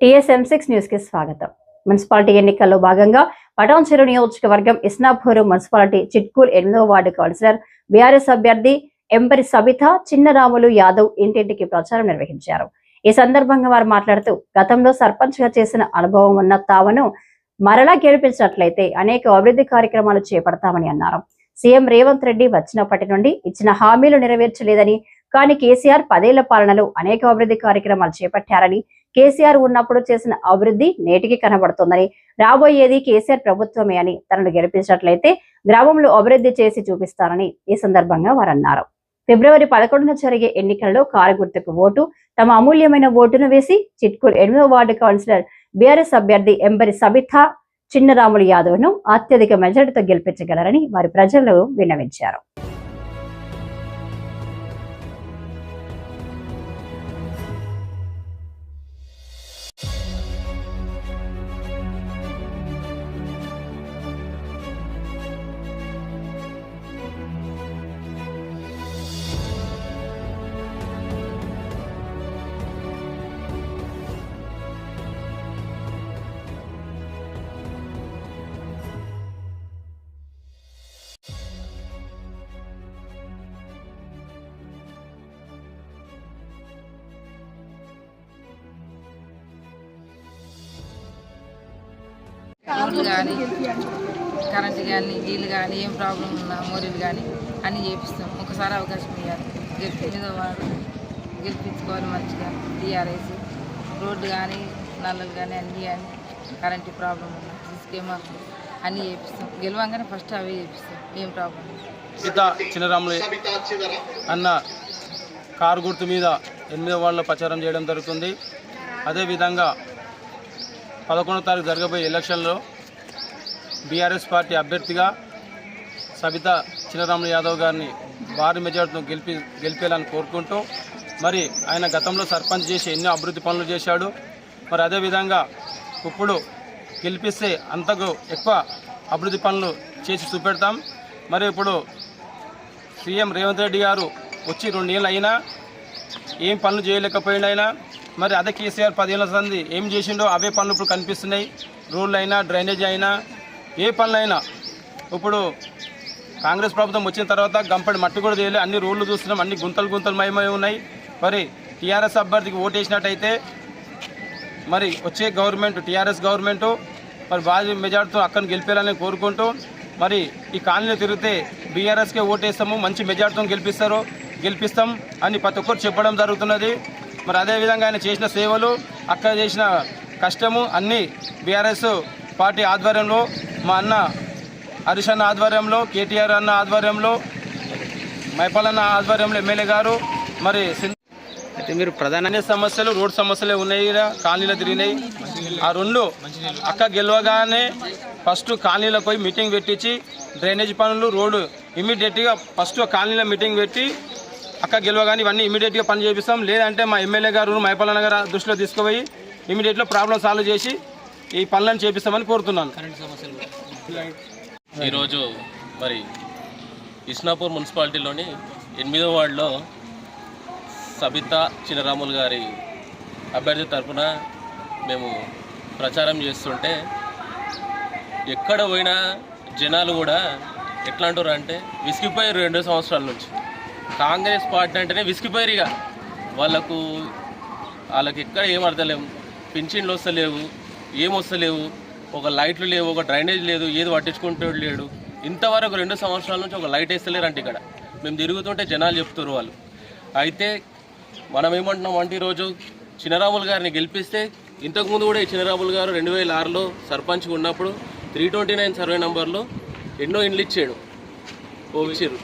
TSM six న్యూస్కి స్వాగతం. Municipality ఎన్నికల్లో భాగంగా పటాన్ చెరు నియోజకవర్గం ఇస్నాపూర్ మున్సిపాలిటీ చిట్కూల్ ఎనిమిదవ వార్డు కౌన్సిలర్ బీఆర్ఎస్ అభ్యర్థి ఎంపరి సబిత చిన్నరాములు యాదవ్ ఇంటింటికి ప్రచారం నిర్వహించారు. ఈ సందర్భంగా వారు మాట్లాడుతూ గతంలో సర్పంచ్గా చేసిన అనుభవం ఉన్న తావను మరలా గెలిపించినట్లయితే అనేక అభివృద్ధి కార్యక్రమాలు చేపడతామని అన్నారు. సీఎం రేవంత్ రెడ్డి వచ్చినప్పటి నుండి ఇచ్చిన హామీలు నెరవేర్చలేదని కానీ కేసీఆర్ పదేళ్ళ పాలనలో అనేక అభివృద్ధి కార్యక్రమాలు చేపట్టారని కేసీఆర్ ఉన్నప్పుడు చేసిన అభివృద్ధి నేటికి కనబడుతోందని. రాబోయేది కేసీఆర్ ప్రభుత్వమే అని తనను గెలిపించినట్లయితే గ్రామంలో అభివృద్ధి చేసి చూపిస్తారని ఈ సందర్భంగా వారన్నారు. ఫిబ్రవరి పదకొండున జరిగే ఎన్నికల్లో కారు గుర్తుకు ఓటు తమ అమూల్యమైన ఓటును వేసి చిట్కూరు ఎనిమిదవ వార్డు కౌన్సిలర్ బీఆర్ఎస్ అభ్యర్థి ఎంబరి సబిత చిన్నరాములు యాదవ్ను అత్యధిక మెజార్టీతో గెలిపించగలరని వారి ప్రజలు విన్నవించారు. రోడ్లు కానీ కరెంటు కానీ నీళ్ళు కానీ ఏం ప్రాబ్లం ఉన్నా మోరీలు కానీ అన్నీ చేపిస్తాం. ఒకసారి అవకాశం ఇవ్వాలి గెలిపి ఏదో వాడు గెలిపించుకోవాలి మంచిగా. టీఆర్ఎస్ రోడ్డు కానీ నల్లలు కానీ అన్నీ కానీ కరెంటు ప్రాబ్లం ఉన్నా స్కీమార్లు అన్నీ చేపిస్తాం. గెలవంగానే ఫస్ట్ అవే చేపిస్తాం. ఏం ప్రాబ్లం. సీత చిన్నరాములు అన్న కారు గుర్తు మీద ఎనిమిదో వాళ్ళ ప్రచారం చేయడం జరుగుతుంది. అదేవిధంగా పదకొండో తారీఖు జరగబోయే ఎలక్షన్లో బీఆర్ఎస్ పార్టీ అభ్యర్థిగా సబిత చిన్నరాములు యాదవ్ గారిని భారీ మెజార్టీతో గెలిపి గెలిపేయాలని కోరుకుంటూ మరి ఆయన గతంలో సర్పంచ్ చేసి ఎన్నో అభివృద్ధి పనులు చేశాడు. మరి అదేవిధంగా ఇప్పుడు గెలిపిస్తే అంతకు ఎక్కువ అభివృద్ధి పనులు చేసి చూపెడతాం. మరి ఇప్పుడు సీఎం రేవంత్ రెడ్డి గారు వచ్చి రెండేళ్ళు అయినా ఏం పనులు చేయలేకపోయినైనా మరి అదే కేసీఆర్ పదేళ్ళ సంది ఏం చేసిండో అవే పనులు ఇప్పుడు కనిపిస్తున్నాయి. రోడ్లు అయినా డ్రైనేజ్ అయినా ఏ పనులైనా. ఇప్పుడు కాంగ్రెస్ ప్రభుత్వం వచ్చిన తర్వాత గంపడి మట్టి కూడా తీయలేదు అన్ని రోడ్లు చూస్తున్నాం అన్ని గుంతలు గుంతలు మయమై ఉన్నాయి. మరి టీఆర్ఎస్ అభ్యర్థికి ఓటేసినట్టయితే వేసినట్టయితే మరి వచ్చే గవర్నమెంట్ టీఆర్ఎస్ గవర్నమెంట్ మరి భారీ మెజార్టీతో అక్కడ గెలిపేయాలని కోరుకుంటూ మరి ఈ కాలనీలో తిరిగితే బీఆర్ఎస్కే ఓటేస్తాము మంచి మెజార్టీతో గెలిపిస్తారు గెలిపిస్తాం అని ప్రతి ఒక్కరు చెప్పడం జరుగుతున్నది. మరి అదేవిధంగా ఆయన చేసిన సేవలు అక్కడ చేసిన కష్టము అన్నీ బీఆర్ఎస్ పార్టీ ఆధ్వర్యంలో మా అన్న హరీష్ అన్న ఆధ్వర్యంలో కేటీఆర్ అన్న ఆధ్వర్యంలో మైపాలన్న ఆధ్వర్యంలో ఎమ్మెల్యే గారు మరి అయితే మీరు ప్రధాన సమస్యలు రోడ్ సమస్యలే ఉన్నాయి కాలనీలో తిరిగినాయి. ఆ రెండు అక్క గెలవగానే ఫస్ట్ కాలనీలో పోయి మీటింగ్ పెట్టించి డ్రైనేజ్ పనులు రోడ్డు ఇమీడియట్గా ఫస్ట్ కాలనీలో మీటింగ్ పెట్టి అక్క గెలవగానే ఇవన్నీ ఇమీడియట్గా పని చేపిస్తాం. లేదంటే మా ఎమ్మెల్యే గారు మైపాలన్న గారు దృష్టిలో తీసుకుపోయి ఇమీడియట్లో ప్రాబ్లం సాల్వ్ చేసి ఈ పనులను చేపిస్తామని కోరుతున్నాను. ఈరోజు మరి ఇస్నాపూర్ మున్సిపాలిటీలోని ఎనిమిదో వార్డులో సబితా చినరాములు గారి అభ్యర్థి తరఫున మేము ప్రచారం చేస్తుంటే ఎక్కడ పోయినా జనాలు కూడా ఎట్లా అంటారు అంటే విసిగిపోయారు రెండు సంవత్సరాల నుంచి. కాంగ్రెస్ పార్టీ అంటేనే విసిగిపోయారు వాళ్ళకు వాళ్ళకి ఎక్కడ ఏం అర్థలేము పింఛన్లు వస్తలేవు ఏం వస్తలేవు. ఒక లైట్లు లేవు ఒక డ్రైనేజ్ లేదు ఏది పట్టించుకుంటూ లేడు. ఇంతవరకు రెండు సంవత్సరాల నుంచి ఒక లైట్ వేస్తలేరు ఇక్కడ. మేము తిరుగుతుంటే జనాలు చెప్తారు వాళ్ళు. అయితే మనం ఏమంటున్నాం అంటే ఈరోజు చినరాములు గారిని గెలిపిస్తే ఇంతకుముందు కూడా ఈ చినరాములు గారు రెండు వేల ఆరులో సర్పంచ్గా ఉన్నప్పుడు త్రీ ట్వంటీ నైన్ సర్వే నెంబర్లో ఎన్నో ఇండ్లు ఇచ్చాడు. ఓ ఇచ్చారు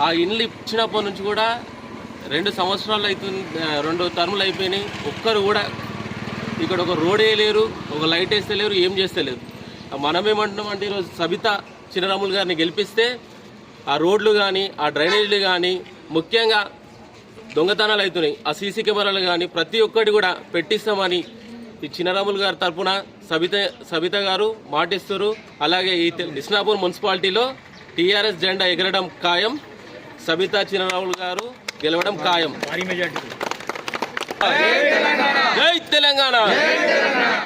ఆ ఇండ్లు ఇచ్చినప్పటి నుంచి కూడా రెండు సంవత్సరాలు అవుతుంది రెండు టర్ములు అయిపోయినాయి. ఒక్కరు కూడా ఇక్కడ ఒక రోడ్ వేయలేరు ఒక లైట్ వేస్తే లేరు ఏం చేస్తలేరు మనం ఏమంటున్నాం అంటే ఈరోజు సబిత చినరాములు గారిని గెలిపిస్తే ఆ రోడ్లు కానీ ఆ డ్రైనేజీలు కానీ ముఖ్యంగా దొంగతనాలు అవుతున్నాయి. ఆ సీసీ కెమెరాలు కానీ ప్రతి ఒక్కటి కూడా పెట్టిస్తామని ఈ చినరాములు గారి తరపున సబిత సబిత గారు మాటిస్తారు అలాగే ఈ తె- మున్సిపాలిటీలో టీఆర్ఎస్ జెండా ఎగరడం ఖాయం. సబితా చినరాములు గారు గెలవడం ఖాయం. జై తెలంగాణ.